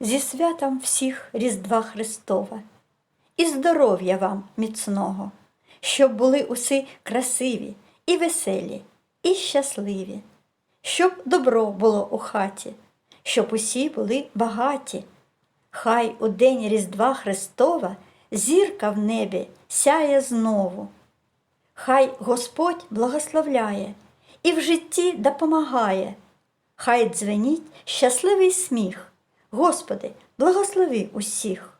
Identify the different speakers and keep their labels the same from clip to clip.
Speaker 1: Зі святом всіх Різдва Христова, і здоров'я вам міцного, щоб були усі красиві і веселі, і щасливі, щоб добро було у хаті, щоб усі були багаті. Хай у день Різдва Христова зірка в небі сяє знову. Хай Господь благословляє і в житті допомагає. Хай дзвеніть щасливий сміх. Господи, благослови усіх.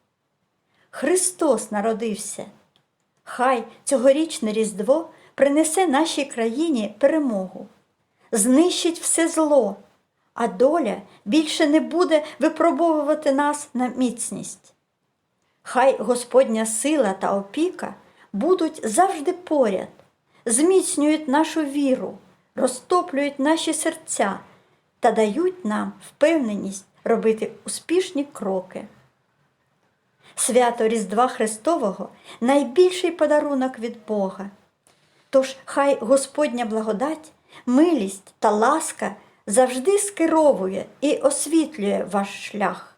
Speaker 1: Христос народився. Хай цьогорічне Різдво принесе нашій країні перемогу, знищить все зло, а доля більше не буде випробовувати нас на міцність. Хай Господня сила та опіка будуть завжди поряд, зміцнюють нашу віру, розтоплюють наші серця та дають нам впевненість робити успішні кроки. Свято Різдва Христового найбільший подарунок від Бога. Тож хай Господня благодать, милість та ласка завжди скеровує і освітлює ваш шлях.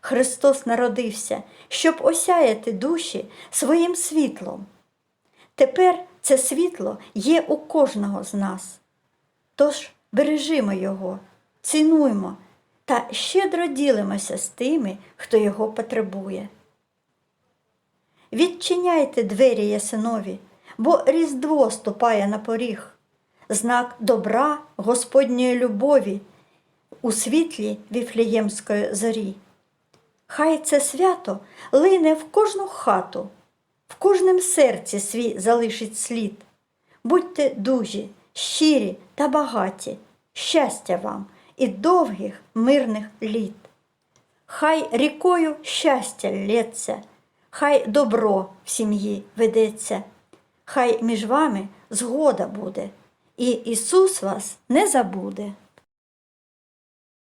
Speaker 1: Христос народився, щоб осяяти душі своїм світлом. Тепер це світло є у кожного з нас. Тож бережімо його, цінуймо та щедро ділимося з тими, хто його потребує. Відчиняйте двері ясинові, бо Різдво ступає на поріг, знак добра Господньої любові у світлі віфліємської зорі. Хай це свято лине в кожну хату, в кожнім серці свій залишить слід. Будьте дужі, щирі та багаті, щастя вам і довгих мирних літ. Хай рікою щастя лється, хай добро в сім'ї ведеться, хай між вами згода буде, і Ісус вас не забуде.